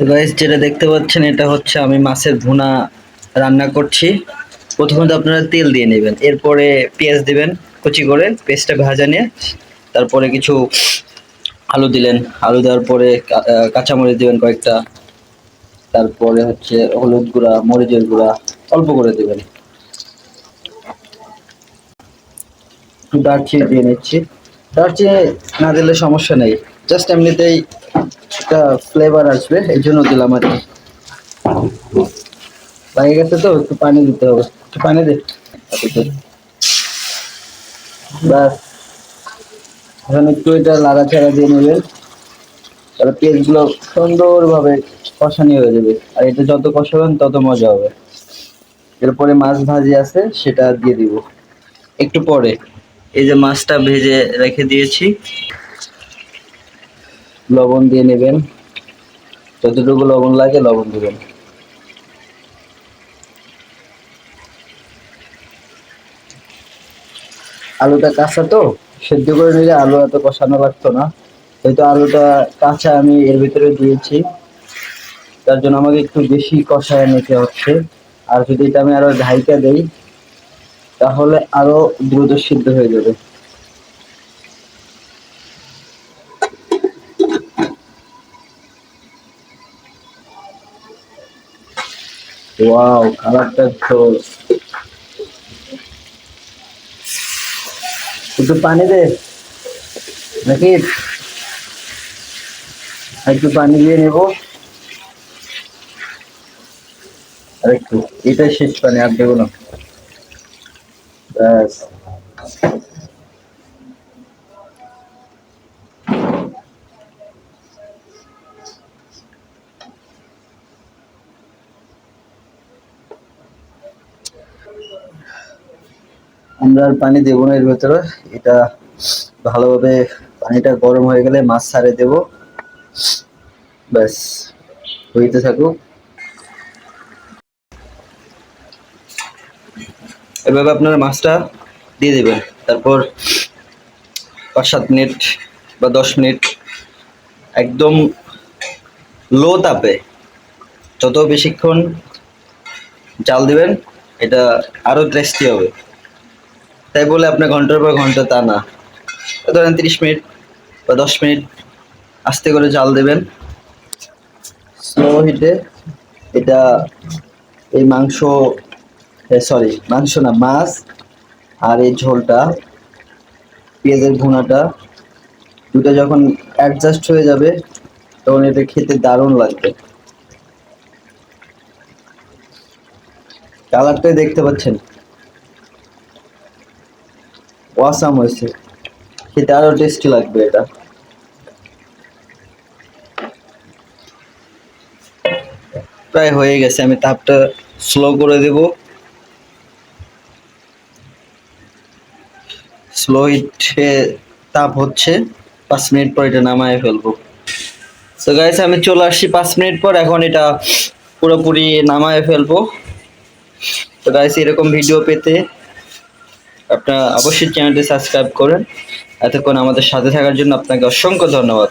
তো গাইস যেটা দেখতে পাচ্ছেন, এটা হচ্ছে আমি মাছের ভুনা রান্না করছি। প্রথমে তো আপনারা তেল দিয়ে নেবেন, এরপরে পেঁয়াজ দিবেন, কুচি করে পেঁয়াজটা ভাজা নিয়ে, তারপরে কিছু আলু দিলেন। আলু দেওয়ার পরে কাঁচামরিচ দিবেন কয়েকটা, তারপরে হচ্ছে হলুদ গুঁড়া, মরিচের গুঁড়া, অল্প করে দিবেন। দারচিনি দিয়ে নিচ্ছি। দারচিনি না দিলে সমস্যা নেই। জাস্ট এমনিতেই একটা ফ্লেভার আসবে এই জন্য দিলাম আর কি। লাগে গেছে তো, একটু পানি দিতে হবে। একটু পানি দে। ব্যাস। এখন একটু এটা লাড়াচাড়া দিয়ে নেবেন তাহলে পেঁয়াজগুলো সুন্দরভাবে কষানি হয়ে যাবে। আর এটা যত কষাবেন, তত মজা হবে। এরপরে মাছ ভাজি আছে, সেটা দিয়ে দিব। একটু পরে। এই যে মাছটা ভেজে রেখে দিয়েছি। লবণ দিয়ে নেবেন। যতটুকু লবণ লাগে লবণ দেবেন। আলুটা কাঁচা তো, সেদ্ধ করে নিলে আলু এত কষানো লাগতো না। হয়তো আলুটা কাঁচা আমি এর ভিতরে দিয়েছি। তার জন্য আমাকে একটু বেশি কষায় নিতে হচ্ছে। আর যদি এটা আমি আরও ঢাইকা দেই, তাহলে আরও দ্রুত সিদ্ধ হয়ে যাবে। ওয়াও কালারটা তো একটু পানি দে নাকি আর একটু পানি দিয়ে নেব আর একটু এটাই শেষ পানি আর দেবো না ব্যাস আমরা আর পানি দেবো না এর ভেতরে। এটা ভালোভাবে পানিটা গরম হয়ে গেলে মাছ ছাড়ে দেবো। ব্যাস, হইতে থাকুক। এভাবে আপনারা মাছটা দিয়ে দেবেন। তারপর পাঁচ সাত মিনিট বা দশ মিনিট একদম লো তাপে যত বেশিক্ষণ জাল দিবেন, এটা আরও টেস্টি হবে। তাই বলে আপনার ঘণ্টার পর ঘণ্টা তা না। ধরেন তিরিশ মিনিট বা দশ মিনিট আস্তে করে জাল দেবেন। স্লো হিটে এটা এই মাংস সরি মাংস না, মাছ আর এই ঝোলটা, পেঁয়াজের ভুনাটা দুটো যখন অ্যাডজাস্ট হয়ে যাবে, তখন এটা খেতে দারুণ লাগবে। কালারটাই দেখতে পাচ্ছেন। ওয়াসাম হয়েছে। খেতে আরও টেস্টি লাগবে এটা। প্রায় হয়ে গেছে, আমি তাপটা স্লো করে দেব। স্লো হিটে তাপ হচ্ছে, পাঁচ মিনিট পর এটা নামায় ফেলব। তো গাইস আমি চলে আসছি পাঁচ মিনিট পর, এখন এটা পুরোপুরি নামায় ফেলব। তো গাইস এরকম ভিডিও পেতে আপনারা অবশ্যই চ্যানেলটি সাবস্ক্রাইব করেন। এতক্ষণ আমাদের সাথে থাকার জন্য আপনাকে অসংখ্য ধন্যবাদ।